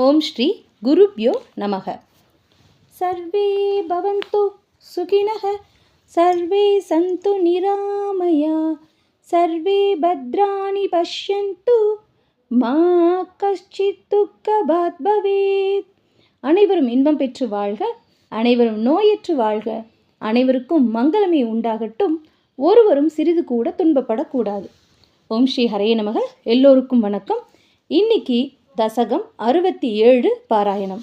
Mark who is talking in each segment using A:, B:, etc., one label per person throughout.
A: ஓம் ஸ்ரீ குருப்யோ நமக. சர்வே பவந்து சுகினக சர்வே சந்து நிராமயா சர்வே பத்ராணி பஷ்யந்து மா கஷ்டித் துக்கபாத் பவேத். அனைவரும் இன்பம் பெற்று வாழ்க அனைவரும் நோயற்று வாழ்க அனைவருக்கும் மங்களமே உண்டாகட்டும் ஒருவரும் சிறிது கூட துன்பப்படக்கூடாது. ஓம் ஸ்ரீ ஹரே நமக எல்லோருக்கும் வணக்கம். இன்னைக்கு தசகம் அறுபத்தி ஏழு பாராயணம்.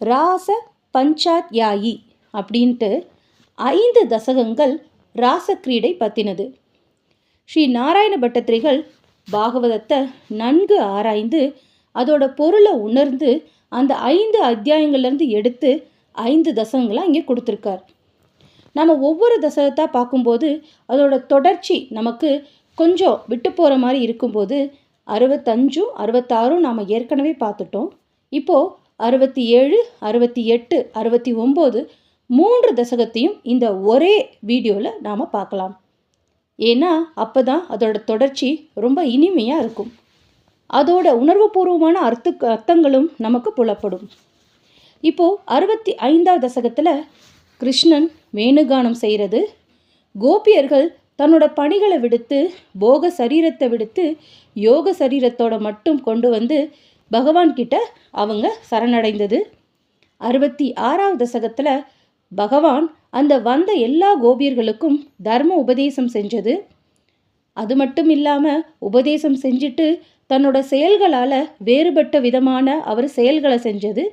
A: ராச பஞ்சாத்யாயி அப்படின்ட்டு ஐந்து தசகங்கள் ராசக்கிரீடை பற்றினது ஸ்ரீ நாராயண பட்டத்திரிகள் பாகவதத்தை நன்கு ஆராய்ந்து அதோட பொருளை உணர்ந்து அந்த ஐந்து அத்தியாயங்கள்லேருந்து எடுத்து ஐந்து தசகங்களை இங்கே கொடுத்துருக்கார். நம்ம ஒவ்வொரு தசகத்தாக பார்க்கும்போது அதோட தொடர்ச்சி நமக்கு கொஞ்சம் விட்டு போகிற மாதிரி இருக்கும்போது அறுபத்தஞ்சும் அறுபத்தாறும் நாம் ஏற்கனவே பார்த்துட்டோம். இப்போது அறுபத்தி ஏழு அறுபத்தி எட்டு அறுபத்தி ஒம்பது மூன்று தசகத்தையும் இந்த ஒரே வீடியோவில் நாம் பார்க்கலாம். ஏன்னா அப்போ தான் அதோட தொடர்ச்சி ரொம்ப இனிமையாக இருக்கும். அதோட உணர்வுபூர்வமான அர்த்த அர்த்தங்களும் நமக்கு புலப்படும். இப்போது அறுபத்தி ஐந்தாவது தசகத்தில் கிருஷ்ணன் வேணுகானம் செய்கிறது கோபியர்கள் தன்னோட பணிகளை விடுத்து போக சரீரத்தை விடுத்து யோக சரீரத்தோட மட்டும் கொண்டு வந்து பகவான்கிட்ட அவங்க சரணடைந்தது. அறுபத்தி ஆறாவது தசகத்தில் பகவான் அந்த வந்த எல்லா கோபியர்களுக்கும் தர்ம உபதேசம் செஞ்சது. அது மட்டும் இல்லாமல் உபதேசம் செஞ்சுட்டு தன்னோட செயல்களால் வேறுபட்ட விதமான அவர் செயல்களை செஞ்சது.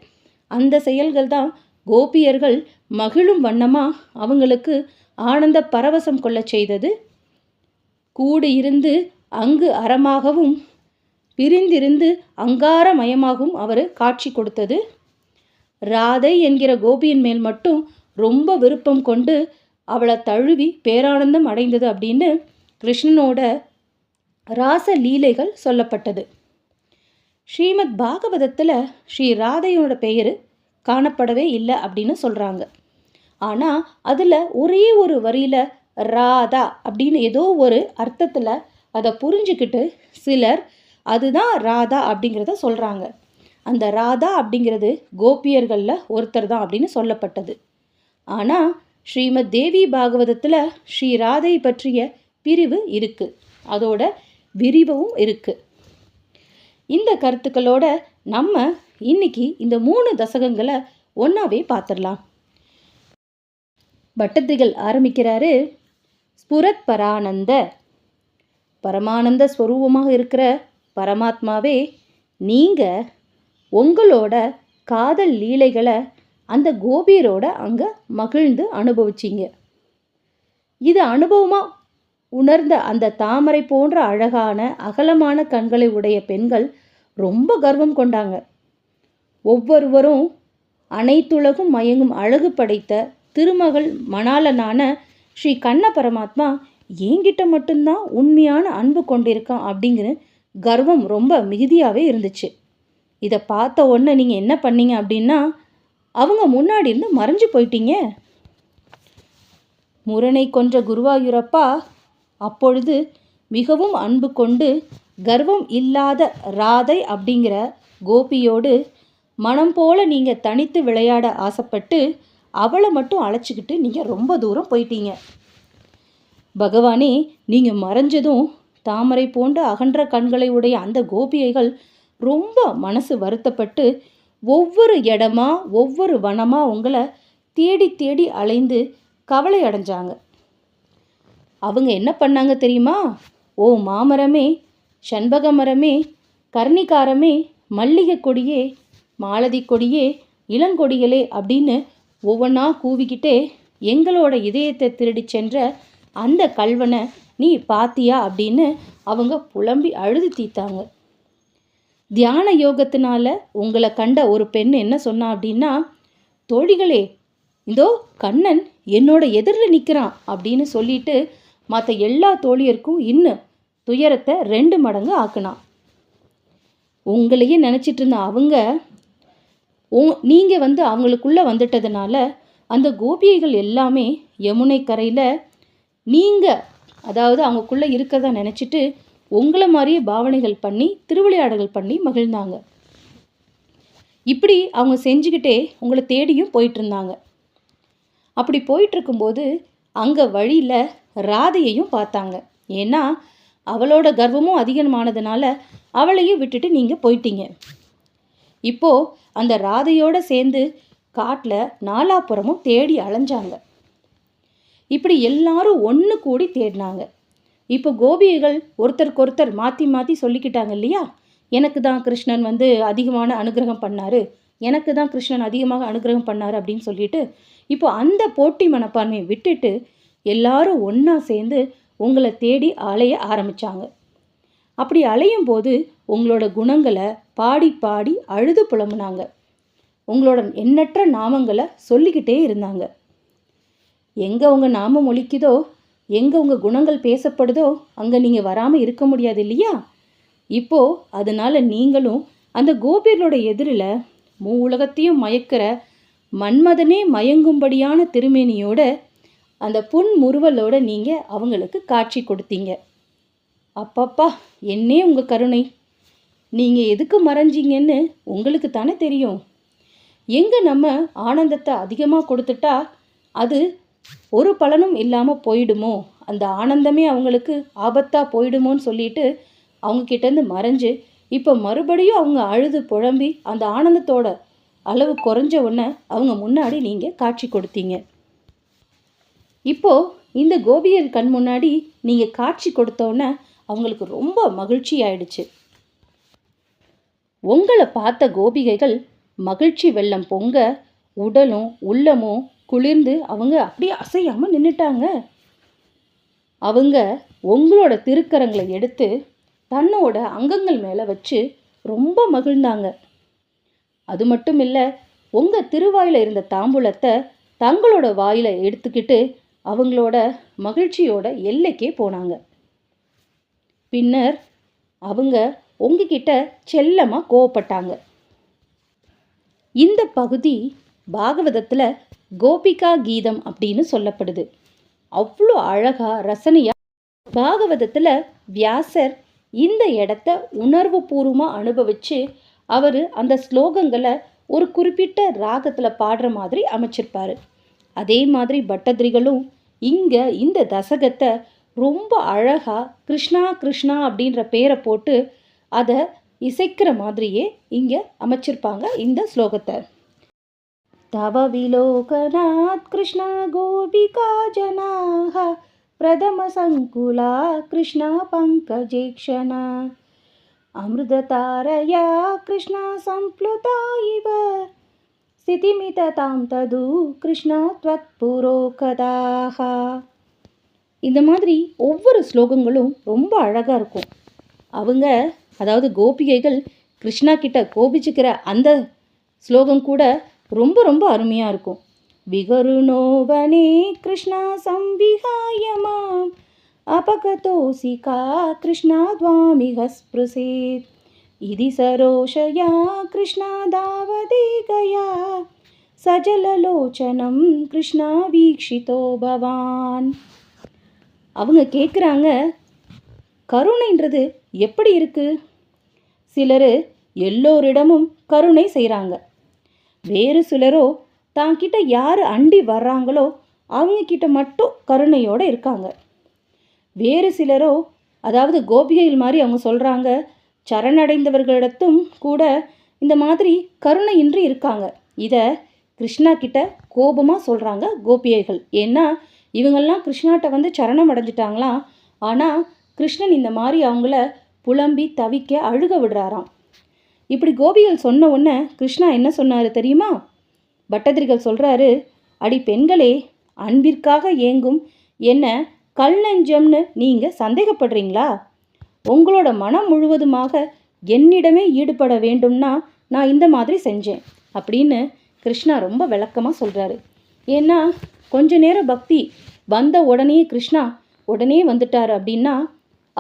A: அந்த செயல்கள் தான் கோபியர்கள் மகிழும் வண்ணமாக அவங்களுக்கு ஆனந்த பரவசம் கொள்ளச் செய்தது. கூடு இருந்து அங்கு அறமாகவும் பிரிந்திருந்து அங்காரமயமாகவும் அவர் காட்சி கொடுத்தது. ராதை என்கிற கோபியின் மேல் மட்டும் ரொம்ப விருப்பம் கொண்டு அவளை தழுவி பேரானந்தம் அடைந்தது அப்படின்னு கிருஷ்ணனோட ராச லீலைகள் சொல்லப்பட்டது. ஸ்ரீமத் பாகவதத்தில் ஸ்ரீ ராதையோட பெயர் காணப்படவே இல்லை அப்படின்னு சொல்கிறாங்க ஆனால் அதில் ஒரே ஒரு வரியில் ராதா அப்படின்னு ஏதோ ஒரு அர்த்தத்தில் அதை புரிஞ்சுக்கிட்டு சிலர் அதுதான் ராதா அப்படிங்கிறத சொல்கிறாங்க அந்த ராதா அப்படிங்கிறது கோபியர்களில் ஒருத்தர் தான் அப்படின்னு சொல்லப்பட்டது. ஆனால் ஸ்ரீமத் தேவி பாகவதத்தில் ஸ்ரீ ராதை பற்றிய பிரிவு இருக்குது அதோட விரிவும் இருக்குது இந்த கருத்துக்களோட நம்ம இன்னைக்கு இந்த மூணு தசகங்களை ஒன்றாவே பார்த்துடலாம் பட்டத்திரிகள் ஆரம்பிக்கிறாரு. ஸ்புரத் பரானந்த. பரமானந்த ஸ்வரூபமாக இருக்கிற பரமாத்மாவே நீங்கள் உங்களோட காதல் லீலைகளை அந்த கோபியரோட அங்கே மகிழ்ந்து அனுபவிச்சிங்க. இது அனுபவமாக உணர்ந்த அந்த தாமரை போன்ற அழகான அகலமான கண்களை உடைய பெண்கள் ரொம்ப கர்வம் கொண்டாங்க. ஒவ்வொருவரும் அனைத்துலகும் மயங்கும் அழகு படைத்த திருமகள் மணாலனான ஸ்ரீ கண்ண பரமாத்மா என்கிட்ட மட்டும்தான் உண்மையான அன்பு கொண்டிருக்கான் அப்படிங்கிற கர்வம் ரொம்ப மிகுதியாகவே இருந்துச்சு. இதை பார்த்த உடனே நீங்கள் என்ன பண்ணீங்க அப்படின்னா அவங்க முன்னாடி இருந்து மறைஞ்சு போயிட்டீங்க. முரணை கொன்ற குருவாயூரப்பா அப்பொழுது மிகவும் அன்பு கொண்டு கர்வம் இல்லாத ராதை அப்படிங்கிற கோபியோடு மனம் போல நீங்கள் தனித்து விளையாட ஆசைப்பட்டு அவளை மட்டும் அழைச்சிக்கிட்டு நீங்கள் ரொம்ப தூரம் போயிட்டீங்க. பகவானே நீங்கள் மறைஞ்சதும் தாமரை போன்ற அகன்ற கண்களை உடைய அந்த கோபிகைகள் ரொம்ப மனசு வருத்தப்பட்டு ஒவ்வொரு இடமா ஒவ்வொரு வனமா உங்களை தேடி தேடி அலைந்து கவலை அடைஞ்சாங்க. அவங்க என்ன பண்ணாங்க தெரியுமா? ஓ மாமரமே செண்பக மரமே கர்ணிகாரமே மல்லிகை கொடியே மாலதி கொடியே இளங்கொடிகளே அப்படின்னு ஒவ்வொன்றா கூவிக்கிட்டே எங்களோட இதயத்தை திருடி சென்ற அந்த கல்வனை நீ பாத்தியா? அப்படின்னு அவங்க புலம்பி அழுது தீத்தாங்க தியான யோகத்தினால உங்களை கண்ட ஒரு பெண் என்ன சொன்னா அப்படின்னா தோழிகளே இதோ கண்ணன் என்னோட எதிரில் நிற்கிறான் அப்படின்னு சொல்லிட்டு மற்ற எல்லா தோழியருக்கும் இன்னும் துயரத்தை ரெண்டு மடங்கு ஆக்குனான். உங்களையே நினச்சிட்டு இருந்த அவங்க உ நீங்கள் வந்து அவங்களுக்குள்ளே வந்துட்டதுனால அந்த கோபிகைகள் எல்லாமே யமுனை கரையில் நீங்கள் அதாவது அவங்களுக்குள்ளே இருக்கிறதா நினச்சிட்டு உங்களை மாதிரியே பாவனைகள் பண்ணி திருவிளையாடல்கள் பண்ணி மகிழ்ந்தாங்க. இப்படி அவங்க செஞ்சுக்கிட்டே உங்களை தேடியும் போயிட்டுருந்தாங்க. அப்படி போயிட்டுருக்கும்போது அங்கே வழியில் ராதையையும் பார்த்தாங்க. ஏன்னா அவளோட கர்வமும் அதிகமானதுனால அவளையும் விட்டுட்டு நீங்கள் போயிட்டீங்க. இப்போ அந்த ராதையோட சேர்ந்து காட்டில் நாலாப்புறமும் தேடி அலைஞ்சாங்க. இப்படி எல்லாரும் ஒன்று கூடி தேடினாங்க. இப்போ கோபிகள் ஒருத்தருக்கு ஒருத்தர் மாற்றி மாற்றி சொல்லிக்கிட்டாங்க இல்லையா? எனக்கு தான் கிருஷ்ணன் வந்து அதிகமான அனுகிரகம் பண்ணார். எனக்கு தான் கிருஷ்ணன் அதிகமாக அனுகிரகம் பண்ணார் அப்படின்னு சொல்லிட்டு இப்போ அந்த போட்டி மனப்பான்மையை விட்டுட்டு எல்லாரும் ஒன்றா சேர்ந்து உங்களை தேடி அலைய ஆரம்பித்தாங்க அப்படி அலையும் போது உங்களோட குணங்களை பாடி பாடி அழுது புலம்புனாங்க. உங்களோட எண்ணற்ற நாமங்களை சொல்லிக்கிட்டே இருந்தாங்க. எங்கே உங்கள் நாமம் ஒழிக்குதோ எங்கே உங்கள் குணங்கள் பேசப்படுதோ அங்கே நீங்கள் வராமல் இருக்க முடியாது இல்லையா? இப்போ அதனால நீங்களும் அந்த கோபியர்களோட எதிரில் மூ உலகத்தையும் மயக்கிற மன்மதனே மயங்கும்படியான திருமேனியோட அந்த புன் முறுவலோட நீங்கள் அவங்களுக்கு காட்சி கொடுத்தீங்க. அப்பப்பா என்னே உங்கள் கருணை. நீங்கள் எதுக்கு மறைஞ்சீங்கன்னு உங்களுக்கு தானே தெரியும். எங்கே நம்ம ஆனந்தத்தை அதிகமாக கொடுத்துட்டா அது ஒரு பலனும் இல்லாமல் போயிடுமோ? அந்த ஆனந்தமே அவங்களுக்கு ஆபத்தாக போயிடுமோன்னு சொல்லிட்டு அவங்க கிட்டேருந்து மறைஞ்சு இப்போ மறுபடியும் அவங்க அழுது புழம்பி அந்த ஆனந்தத்தோட அளவு குறைஞ்ச உடனே அவங்க முன்னாடி நீங்கள் காட்சி கொடுத்தீங்க. இப்போது இந்த கோபியர் கண் முன்னாடி நீங்கள் காட்சி கொடுத்தோன்னே அவங்களுக்கு ரொம்ப மகிழ்ச்சி ஆயிடுச்சு. உங்களை பார்த்த கோபிகைகள் மகிழ்ச்சி வெள்ளம் பொங்க உடலும் உள்ளமும் குளிர்ந்து அவங்க அப்படியே அசையாமல் நின்றுட்டாங்க அவங்க உங்களோட திருக்கரங்களை எடுத்து தன்னோட அங்கங்கள் மேலே வச்சு ரொம்ப மகிழ்ந்தாங்க. அது மட்டும் இல்லை உங்கள் திருவாயில் இருந்த தாம்பூலத்தை தங்களோட வாயில் எடுத்துக்கிட்டு அவங்களோட மகிழ்ச்சியோட எல்லைக்கே போனாங்க. பின்னர் அவங்க உங்ககிட்ட செல்லமாக கோவப்பட்டாங்க. இந்த பகுதி பாகவதத்தில் கோபிகா கீதம் அப்படின்னு சொல்லப்படுது. அவ்வளோ அழகாக ரசனையாக பாகவதத்தில் வியாசர் இந்த இடத்த உணர்வு பூர்வமாக அனுபவித்து அவர் அந்த ஸ்லோகங்களை ஒரு குறிப்பிட்ட ராகத்தில் பாடுற மாதிரி அமைச்சிருப்பார். அதே மாதிரி பட்டதிரிகளும் இங்கே இந்த தசகத்தை ரொம்ப அழகாக கிருஷ்ணா கிருஷ்ணா அப்படின்ற பேரை போட்டு அதை இசைக்கிற மாதிரியே இங்கே அமைச்சிருப்பாங்க இந்த ஸ்லோகத்தை. தவவிலோகநாத் கிருஷ்ணா கோபிகா ஜனாக பிரதம சங்குலா கிருஷ்ணா பங்கஜேக்ஷனா அமிர்ததாரயா கிருஷ்ணா சம்ப்ளுதா இவ ஸ்திதிமிததாம் தது கிருஷ்ணா துவத் புரோகதாக இந்த மாதிரி ஒவ்வொரு ஸ்லோகங்களும் ரொம்ப அழகாக இருக்கும். அவங்க அதாவது கோபிகைகள் கிருஷ்ணா கிட்ட கோபிச்சுக்கிற அந்த ஸ்லோகம் கூட ரொம்ப ரொம்ப அருமையாக இருக்கும் விகருணோவனே கிருஷ்ணா சம்பிகாய மாம் அபகதோசிகா கிருஷ்ணா துவாமிக ஸ்பிருசேத் इति सरोषया कृष्णा दावदे गया சஜலலோச்சனம் கிருஷ்ணா வீக்ஷிதோ பவான் அவங்க கேட்குறாங்க கருணைன்றது எப்படி இருக்கு சிலர் எல்லோரிடமும் கருணை செய்கிறாங்க வேறு சிலரோ தாங்கிட்ட யார் அண்டி வர்றாங்களோ அவங்க கிட்ட மட்டும் கருணையோடு இருக்காங்க. வேறு சிலரோ அதாவது கோபிகைகள் மாதிரி அவங்க சொல்கிறாங்க சரணடைந்தவர்களிடத்தும் கூட இந்த மாதிரி கருணையின்றி இருக்காங்க. இதை கிருஷ்ணா கிட்ட கோபமாக சொல்கிறாங்க கோபிகைகள். ஏன்னா இவங்கெல்லாம் கிருஷ்ணாட்ட வந்து சரணம் அடைஞ்சிட்டாங்களாம். ஆனால் கிருஷ்ணன் இந்த மாதிரி அவங்கள புலம்பி தவிக்க அழுக விடுறாராம். இப்படி கோபிகள் சொன்ன உடனே கிருஷ்ணா என்ன சொன்னார் தெரியுமா? பட்டதிரிகள் சொல்கிறாரு அடி பெண்களே அன்பிற்காக ஏங்கும் என்ன கல் நெஞ்சம்னு நீங்கள் சந்தேகப்படுறீங்களா? உங்களோட மனம் முழுவதுமாக என்னிடமே ஈடுபட வேண்டும்னா நான் இந்த மாதிரி செஞ்சேன் அப்படின்னு கிருஷ்ணா ரொம்ப விளக்கமாக சொல்கிறாரு ஏன்னா கொஞ்ச நேரம் பக்தி வந்த உடனே கிருஷ்ணா உடனே வந்துட்டார் அப்படின்னா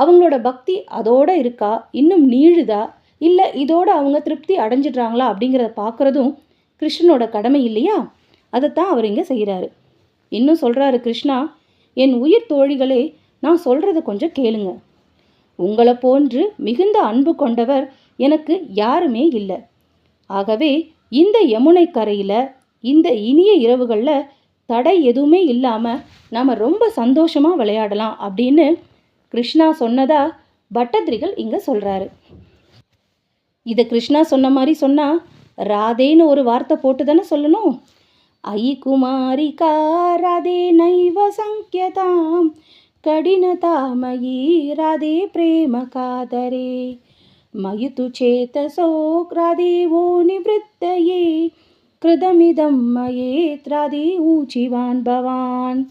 A: அவங்களோட பக்தி அதோட இருக்கா? இன்னும் நீழுதா? இல்லை இதோட அவங்க திருப்தி அடைஞ்சிடுறாங்களா? அப்படிங்கிறத பார்க்குறதும் கிருஷ்ணனோட கடமை இல்லையா? அதைத்தான் அவர் இங்கே செய்கிறாரு இன்னும் சொல்கிறாரு கிருஷ்ணா என் உயிர் தோழிகளே நான் சொல்கிறத கொஞ்சம் கேளுங்க. உங்களை போன்று மிகுந்த அன்பு கொண்டவர் எனக்கு யாருமே இல்லை. ஆகவே இந்த யமுனை கரையில் இந்த இனிய இரவுகளில் தடை எதுவுமே இல்லாமல் நாம் ரொம்ப சந்தோஷமாக விளையாடலாம் அப்படின்னு கிருஷ்ணா சொன்னதா பட்டத்திரிகள் இங்கே சொல்கிறாரு இதை கிருஷ்ணா சொன்ன மாதிரி சொன்னால் ராதேன்னு ஒரு வார்த்தை போட்டு தானே சொல்லணும்? ஐ குமாரிகா ராதே நைவ சங்கியதாம். கடினதாமயி ராதே பிரேம காதரே. மயுது சேதசோ ராதே ஓ நிவృత్తயே கிருதமிதம் மயேத் ராதே ஊச்சிவான் பவான்.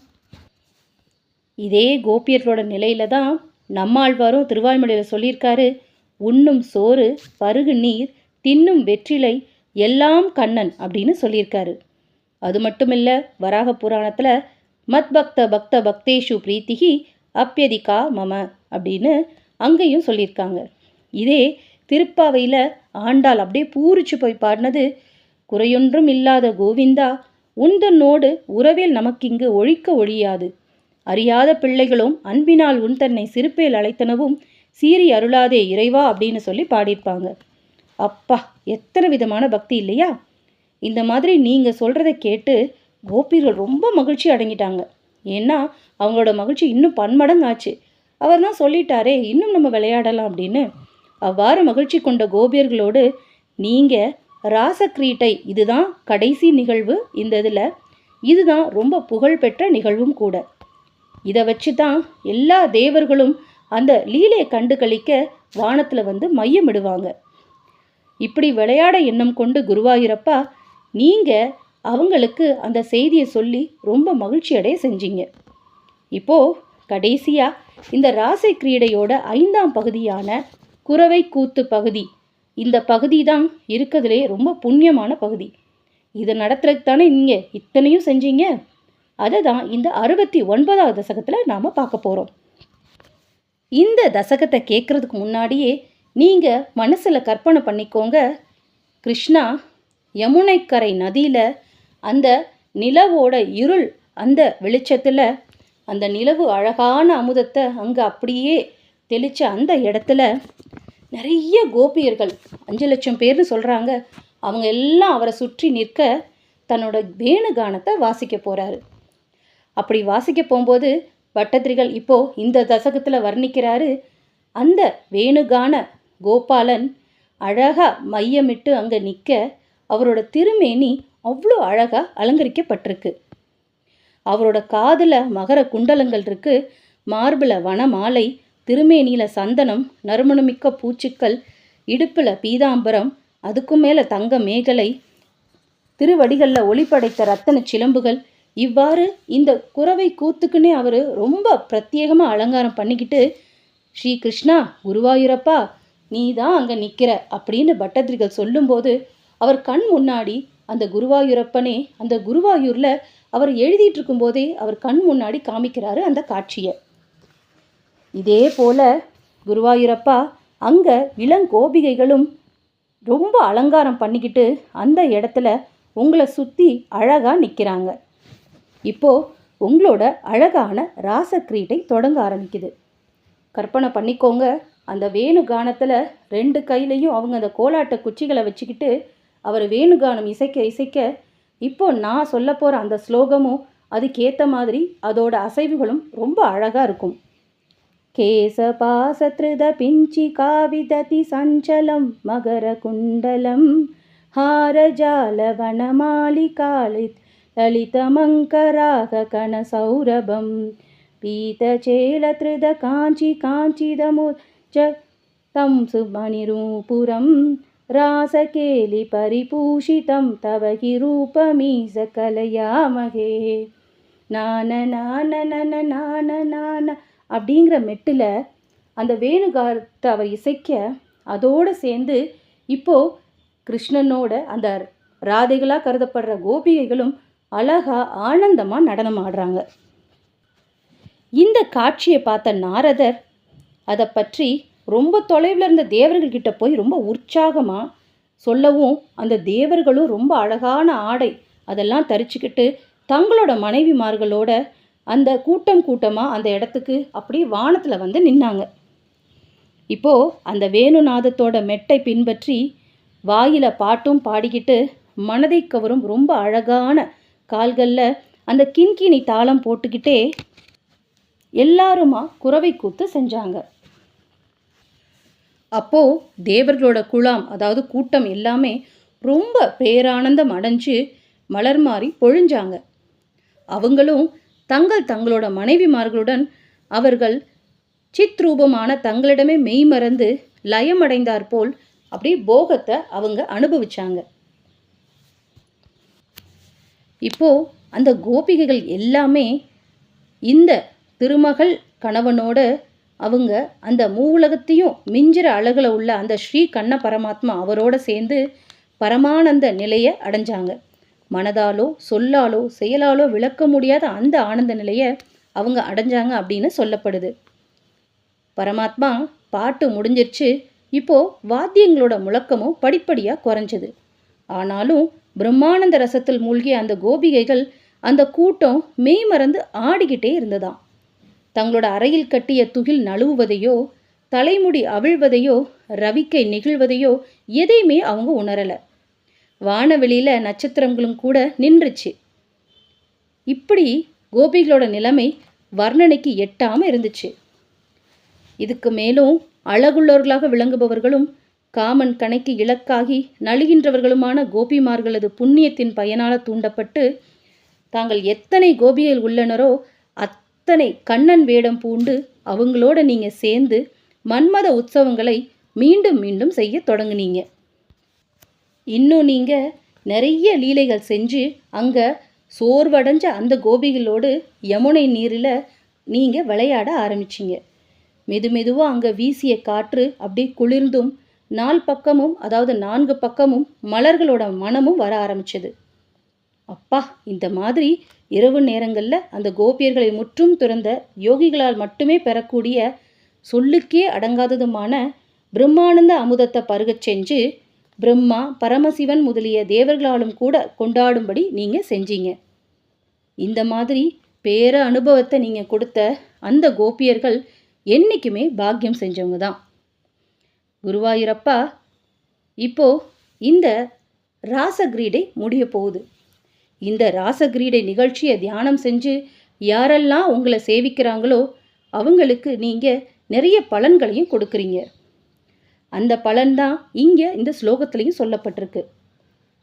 A: இதே கோபியர்களோட நிலையில தான் நம்மாழ்வாரும் திருவாய்மொழியில் சொல்லியிருக்காரு உண்ணும் சோறு பருகு நீர் தின்னும் வெற்றிலை எல்லாம் கண்ணன் அப்படின்னு சொல்லியிருக்காரு. அது மட்டும் இல்லை வராக புராணத்தில் மத் பக்த பக்த பக்தேஷு பிரீத்திகி அப்பியதிகா மம அப்படின்னு அங்கேயும் சொல்லியிருக்காங்க. இதே திருப்பாவையில் ஆண்டாள் அப்படியே பூரிச்சு போய் பாடினது குறையொன்றும் இல்லாத கோவிந்தா உந்தன்னோடு உறவில் நமக்கிங்கு ஒழிக்க ஒழியாது. அறியாத பிள்ளைகளும் அன்பினால் உன் தன்னை சிறுப்பேல் அழைத்தனவும் சீறி அருளாதே இறைவா அப்படின்னு சொல்லி பாடியிருப்பாங்க. அப்பா எத்தனை விதமான பக்தி இல்லையா? இந்த மாதிரி நீங்கள் சொல்கிறத கேட்டு கோபிகள் ரொம்ப மகிழ்ச்சி அடங்கிட்டாங்க. ஏன்னா அவங்களோட மகிழ்ச்சி இன்னும் பன்மடங்கு ஆச்சு அவர் தான் சொல்லிட்டாரே இன்னும் நம்ம விளையாடலாம் அப்படின்னு. அவ்வாறு மகிழ்ச்சி கொண்ட கோபியர்களோடு நீங்கள் ராசக்கிரீட்டை இதுதான் கடைசி நிகழ்வு இந்த இதில் இதுதான் ரொம்ப புகழ்பெற்ற நிகழ்வும் கூட. இதை வச்சு தான் எல்லா தேவர்களும் அந்த லீலையை கண்டு கழிக்க வானத்தில் வந்து மையமிடுவாங்க. இப்படி விளையாட எண்ணம் கொண்டு குருவாயூரப்பா நீங்கள் அவங்களுக்கு அந்த செய்தியை சொல்லி ரொம்ப மகிழ்ச்சி அடைய செஞ்சீங்க. இப்போது கடைசியாக இந்த ராசை கிரீடையோட ஐந்தாம் பகுதியான குறவை கூத்து பகுதி இந்த பகுதி தான் இருக்கிறதுலே ரொம்ப புண்ணியமான பகுதி. இதை நடத்துறதுக்கு தானே நீங்கள் இத்தனையும் செஞ்சீங்க? அதை தான் இந்த அறுபத்தி ஒன்பதாவது தசகத்தில் நாம் பார்க்க போகிறோம் இந்த தசகத்தை கேட்குறதுக்கு முன்னாடியே நீங்கள் மனசில் கற்பனை பண்ணிக்கோங்க. கிருஷ்ணா யமுனைக்கரை நதியில் அந்த நிலவோட இருள் அந்த வெளிச்சத்தில் அந்த நிலவு அழகான அமுதத்தை அங்கே அப்படியே தெளித்த அந்த இடத்துல நிறைய கோபியர்கள் அஞ்சு லட்சம் பேர்னு சொல்கிறாங்க அவங்க எல்லாம் அவரை சுற்றி நிற்க தன்னோட வேணுகானத்தை வாசிக்க போகிறாரு அப்படி வாசிக்க போகும்போது பட்டத்திரிகள் இப்போ இந்த தசகத்தில் வர்ணிக்கிறாரு. அந்த வேணுகான கோபாலன் அழகாக மையமிட்டு அங்கே நிற்க அவரோட திருமேனி அவ்வளோ அழகாக அலங்கரிக்கப்பட்டிருக்கு. அவரோட காதில் மகர குண்டலங்கள் இருக்கு. மார்பில் வனமாலை திருமேனியில் சந்தனம் நறுமணமிக்க பூச்சிக்கள் இடுப்பில் பீதாம்பரம் அதுக்கும் மேலே தங்க மேகலை திருவடிகளில் ஒளிப்படைத்த ரத்தன சிலம்புகள் இவ்வாறு இந்த குறவை கூத்துக்குன்னே அவர் ரொம்ப பிரத்யேகமாக அலங்காரம் பண்ணிக்கிட்டு ஸ்ரீ கிருஷ்ணா குருவாயூரப்பா நீ தான் அங்கே நிற்கிற அப்படின்னு பட்டத்திரிகள் சொல்லும்போது அவர் கண் முன்னாடி அந்த குருவாயூரப்பனே அந்த குருவாயூரில் அவர் எழுதிட்டு இருக்கும்போதே அவர் கண் முன்னாடி காமிக்கிறாரு அந்த காட்சியை. இதே போல குருவாயூரப்பா அங்கே இளங்கோபிகைகளும் ரொம்ப அலங்காரம் பண்ணிக்கிட்டு அந்த இடத்துல உங்களை சுற்றி அழகாக நிற்கிறாங்க இப்போது உங்களோட அழகான ராச ராசக்கிரீட்டை தொடங்க ஆரம்பிக்குது. கற்பனை பண்ணிக்கோங்க. அந்த வேணுகானத்தில் ரெண்டு கையிலையும் அவங்க அந்த கோலாட்ட குச்சிகளை வச்சுக்கிட்டு அவர் வேணுகானம் இசைக்க இசைக்க இப்போ நான் சொல்ல போகிற அந்த ஸ்லோகமும் அதுக்கேற்ற மாதிரி அதோட அசைவுகளும் ரொம்ப அழகாக இருக்கும். கேச பாசத்ருத பிஞ்சி காவிததி சஞ்சலம் மகர குண்டலம் ஹாரஜால வனமாலி காலித் ललितमङ्करागकणसौरभं पीतचेलत्रिदकाञ्चि काञ्चिदमुच्च तं सुमणिरूपुरं रासकेलिपरिपूषितं तव हि रूपमीसकलयामहे நான நான நன நான நான அப்படிங்கிற மெட்டில் அந்த வேணுகாரத்தை அவர் இசைக்க அதோடு சேர்ந்து இப்போது கிருஷ்ணனோட அந்த ராதைகளாக கருதப்படுற கோபிகைகளும் அழகா ஆனந்தமாக நடனம் ஆடுறாங்க. இந்த காட்சியை பார்த்த நாரதர் அதை பற்றி ரொம்ப தொலைவில் இருந்த தேவர்கள்கிட்ட போய் ரொம்ப உற்சாகமாக சொல்லவும் அந்த தேவர்களும் ரொம்ப அழகான ஆடை அதெல்லாம் தரிச்சுக்கிட்டு தங்களோட மனைவிமார்களோட அந்த கூட்டம் கூட்டமாக அந்த இடத்துக்கு அப்படியே வானத்தில் வந்து நின்னாங்க. இப்போது அந்த வேணுநாதத்தோட மெட்டை பின்பற்றி வாயில் பாட்டும் பாடிக்கிட்டு மனதை கவரும் ரொம்ப அழகான கால்களில் அந்த கிண்கிணி தாளம் போட்டுக்கிட்டே எல்லாருமா குறவை கூத்து செஞ்சாங்க. அப்போ தேவர்களோட குழாம் அதாவது கூட்டம் எல்லாமே ரொம்ப பேரானந்தம் அடைஞ்சு மலர் மாறி பொழிஞ்சாங்க. அவங்களும் தங்கள் தங்களோட மனைவிமார்களுடன் அவர்கள் சித்ரூபமான தங்களிடமே மெய்மறந்து லயமடைந்தார் போல் அப்படியே போகத்தை அவங்க அனுபவிச்சாங்க. இப்போது அந்த கோபிகைகள் எல்லாமே இந்த திருமகள் கணவனோட அவங்க அந்த மூவுலகத்தையும் மிஞ்சிற அழகில் உள்ள அந்த ஸ்ரீ கண்ண பரமாத்மா அவரோட சேர்ந்து பரமானந்த நிலையை அடைஞ்சாங்க. மனதாலோ சொல்லாலோ செயலாலோ விளக்க முடியாத அந்த ஆனந்த நிலையை அவங்க அடைஞ்சாங்க அப்படின்னு சொல்லப்படுது. பரமாத்மா பாட்டு முடிஞ்சிருச்சு. இப்போது வாத்தியங்களோட முழக்கமும் படிப்படியாக குறைஞ்சது. ஆனாலும் பிரம்மானந்த ரசத்தில் மூழ்கிய அந்த கோபிகைகள் அந்த கூட்டம் மெய் மறந்து ஆடிக்கிட்டே இருந்ததாம். தங்களோட அறையில் கட்டிய துகில் நழுவுவதையோ தலைமுடி அவிழ்வதையோ ரவிக்கை நெகிழ்வதையோ எதையுமே அவங்க உணரலை. வானவெளியில் நட்சத்திரங்களும் கூட நின்றுச்சு. இப்படி கோபிகளோட நிலைமை வர்ணனைக்கு எட்டாமல் இருந்துச்சு. இதுக்கு மேலும் அழகுள்ளவர்களாக விளங்குபவர்களும் காமன் கணைக்கு இலக்காகி நழுகின்றவர்களுமான கோபிமார்களது புண்ணியத்தின் பயனால தூண்டப்பட்டு தாங்கள் எத்தனை கோபிகள் உள்ளனரோ அத்தனை கண்ணன் வேடம் பூண்டு அவங்களோட நீங்கள் சேர்ந்து மன்மத உற்சவங்களை மீண்டும் மீண்டும் செய்ய தொடங்குனீங்க. இன்னும் நீங்கள் நிறைய லீலைகள் செஞ்சு அங்கே சோர்வடைஞ்ச அந்த கோபிகளோடு யமுனை நீரில் நீங்கள் விளையாட ஆரம்பிச்சிங்க. மெது மெதுவாக அங்கே வீசிய காற்று அப்படியே குளிர்ந்தும் நாலு பக்கமும் அதாவது நான்கு பக்கமும் மலர்களோட மனமும் வர ஆரம்பிச்சது. அப்பா இந்த மாதிரி இரவு நேரங்களில் அந்த கோபியர்களை முற்றும் துறந்த யோகிகளால் மட்டுமே பெறக்கூடிய சொல்லுக்கே அடங்காததுமான பிரம்மானந்த அமுதத்தை பருகச் செஞ்சு பிரம்மா பரமசிவன் முதலிய தேவர்களாலும் கூட கொண்டாடும்படி நீங்கள் செஞ்சீங்க. இந்த மாதிரி பேர அனுபவத்தை நீங்கள் கொடுத்த அந்த கோபியர்கள் என்றைக்குமே பாக்கியம் செஞ்சவங்க தான். குருவாயூரப்பா இப்போ இந்த ராசகிரீடை முடிய போகுது. இந்த ராசகிரீடை நிகழ்ச்சியை தியானம் செஞ்சு யாரெல்லாம் உங்களை சேவிக்கிறாங்களோ அவங்களுக்கு நீங்கள் நிறைய பலன்களையும் கொடுக்குறீங்க. அந்த பலன்தான் இங்கே இந்த ஸ்லோகத்துலேயும் சொல்லப்பட்டிருக்கு.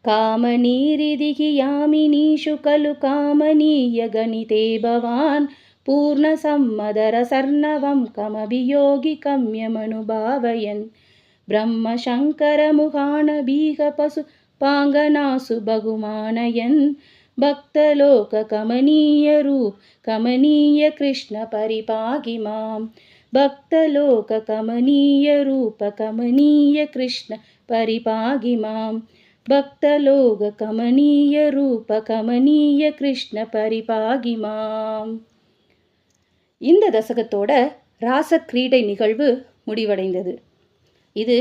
A: காமநீரிதிகி யாமினீஷு கலு காமநீய கணிதே பவான் பூர்ணசம்மதர சர்ணவம் கமபியோகி கம்யமனுபாவயன். ब्रह्मशङ्करमुहानबीहपशु पाङ्गनासु बहुमानयन् भक्तलोककमनीयरू कमनीयकृष्णपरिपाहि मां भक्तलोककमनीयरूपकमनीयकृष्णपरिपाहि मां भक्तलोककमनीयरूपकमनीयकृष्णपरिपाहि माम् இந்த தசகத்தோட ராசக்கிரீடை நிகழ்வு முடிவடைந்தது இது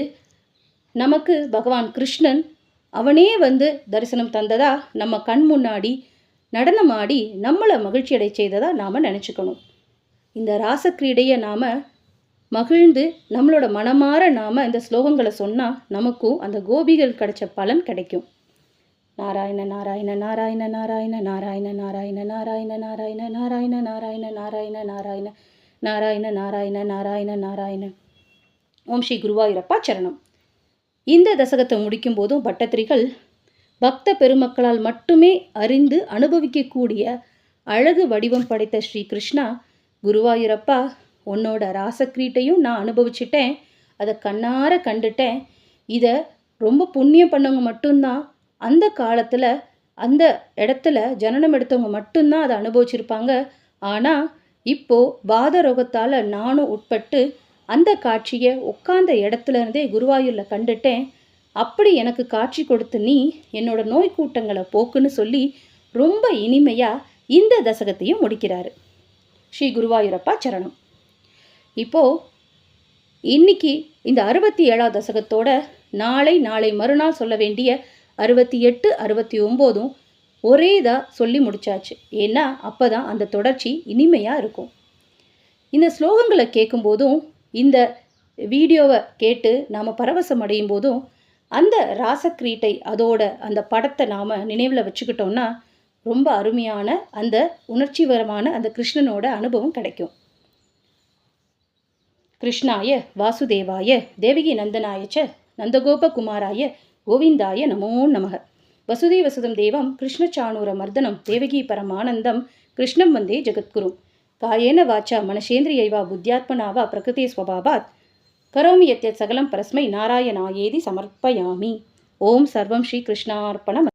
A: நமக்கு பகவான் கிருஷ்ணன் அவனே வந்து தரிசனம் தந்ததா நம்ம கண் முன்னாடி நடனமாடி நம்மளை மகிழ்ச்சி அடை செய்ததா நாம் நினச்சிக்கணும் இந்த ராசக்கிரீடையை நாம் மகிழ்ந்து நம்மளோட மனமாற நாம் இந்த ஸ்லோகங்களை சொன்னால் நமக்கும் அந்த கோபிகள் கிடைச்ச பலன் கிடைக்கும் நாராயண நாராயண நாராயண நாராயண நாராயண நாராயண நாராயண நாராயண நாராயண நாராயண நாராயண நாராயண நாராயண நாராயண நாராயண நாராயண ஓம் ஸ்ரீ குருவாயூரப்பா சரணம். இந்த தசகத்தை முடிக்கும் போதும் பட்டத்திரிகள் பக்த பெருமக்களால் மட்டுமே அறிந்து அனுபவிக்கக்கூடிய அழகு வடிவம் படைத்த ஸ்ரீ கிருஷ்ணா குருவாயூரப்பா உன்னோட ராசக்கிரீட்டையும் நான் அனுபவிச்சிட்டேன். அதை கண்ணார கண்டுட்டேன். இதை ரொம்ப புண்ணியம் பண்ணவங்க மட்டும்தான் அந்த காலத்தில் அந்த இடத்துல ஜனனம் எடுத்தவங்க மட்டும்தான் அதை அனுபவிச்சிருப்பாங்க. ஆனால் இப்போது வாத ரோகத்தால் நானும் உட்பட்டு அந்த காட்சியை உட்கார்ந்த இடத்துல இருந்தே குருவாயூரில் கண்டுட்டேன். அப்படி எனக்கு காட்சி கொடுத்து நீ என்னோட நோய் கூட்டங்களை போக்குன்னு சொல்லி ரொம்ப இனிமையாக இந்த தசகத்தையும் முடிக்கிறாரு. ஸ்ரீ குருவாயூரப்பா சரணம். இப்போது இன்னைக்கு இந்த அறுபத்தி ஏழாவது தசகத்தோட நாளை நாளை மறுநாள் சொல்ல வேண்டிய அறுபத்தி எட்டு அறுபத்தி ஒம்போதும் ஒரே இதாக சொல்லி முடிச்சாச்சு. ஏன்னா அப்போ தான் அந்த தொடர்ச்சி இனிமையாக இருக்கும். இந்த ஸ்லோகங்களை கேட்கும்போதும் இந்த வீடியோவை கேட்டு நாம் பரவசம் அடையும் போதும் அந்த ராசக்கிரீட்டை அதோட அந்த படத்தை நாம் நினைவில் வச்சுக்கிட்டோம்னா ரொம்ப அருமையான அந்த உணர்ச்சிகரமான அந்த கிருஷ்ணனோட அனுபவம் கிடைக்கும். கிருஷ்ணாய வாசுதேவாய தேவகி நந்தனாய ச நந்தகோபகுமாராய கோவிந்தாய நமோ நமக. வசுதேவசுதம் தேவம் கிருஷ்ணச்சாணூர மர்தனம் தேவகி பரமானந்தம் கிருஷ்ணம் வந்தே ஜெகத்குரும் காயேன வாச்சா மனசேந்திரியைவா புத்தியாத்மனா வா பிரகிருதே ஸ்வபாவாத். கரோமி யத்யத் சகலம் பரஸ்மை நாராயணாயேதி சமர்ப்பயாமி. ஓம் சர்வம் ஸ்ரீ கிருஷ்ணார்ப்பணம்